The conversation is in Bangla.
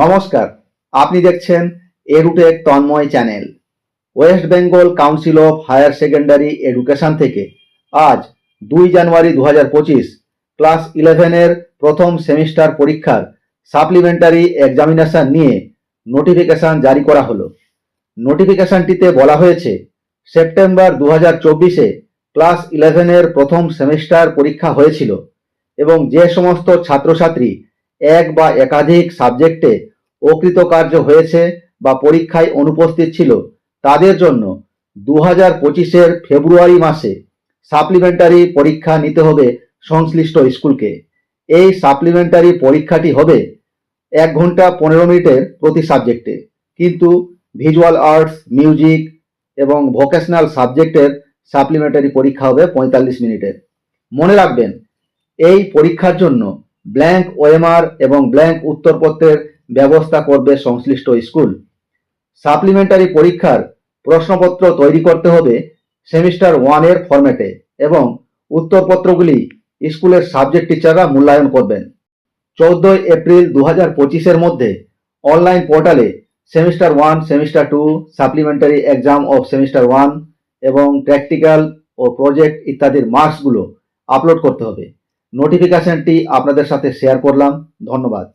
নমস্কার, আপনি দেখছেন Edutech Tanmoy channel, West Bengal Council of Higher Secondary Education থেকে। আজ দুই জানুয়ারি দু হাজার পঁচিশ, ক্লাস ইলেভেনের প্রথম সেমিস্টার পরীক্ষার সাপ্লিমেন্টারি এক্সামিনেশন নিয়ে নোটিফিকেশন জারি করা হলো। নোটিফিকেশনটিতে বলা হয়েছে, সেপ্টেম্বর দু হাজার চব্বিশে ক্লাস ইলেভেনের প্রথম সেমিস্টার পরীক্ষা হয়েছিল এবং যে সমস্ত ছাত্রছাত্রী এক বা একাধিক সাবজেক্টে অকৃতকার্য হয়েছে বা পরীক্ষায় অনুপস্থিত ছিল, তাদের জন্য দু হাজার পঁচিশের ফেব্রুয়ারি মাসে সাপ্লিমেন্টারি পরীক্ষা নিতে হবে সংশ্লিষ্ট স্কুলকে। এই সাপ্লিমেন্টারি পরীক্ষাটি হবে এক ঘণ্টা পনেরো মিনিটের প্রতি সাবজেক্টে কিন্তু ভিজুয়াল আর্টস মিউজিক এবং ভোকেশনাল সাবজেক্টের সাপ্লিমেন্টারি পরীক্ষা হবে পঁয়তাল্লিশ মিনিটের মনে রাখবেন, এই পরীক্ষার জন্য ব্ল্যাঙ্ক ওএমআর এবং ব্ল্যাঙ্ক উত্তরপত্রের ব্যবস্থা করবে সংশ্লিষ্ট স্কুল। সাপ্লিমেন্টারি পরীক্ষার প্রশ্নপত্র তৈরি করতে হবে সেমিস্টার ওয়ানের ফরম্যাটে এবং উত্তরপত্রগুলি স্কুলের সাবজেক্ট টিচাররা মূল্যায়ন করবেন। চৌদ্দই এপ্রিল দু হাজার পঁচিশের মধ্যে অনলাইন পোর্টালে semester one, semester two, supplementary exam of semester one এবং প্র্যাকটিক্যাল ও প্রজেক্ট ইত্যাদির মার্কসগুলো আপলোড করতে হবে। নোটিফিকেশনটি আপনাদের সাথে শেয়ার করলাম। ধন্যবাদ।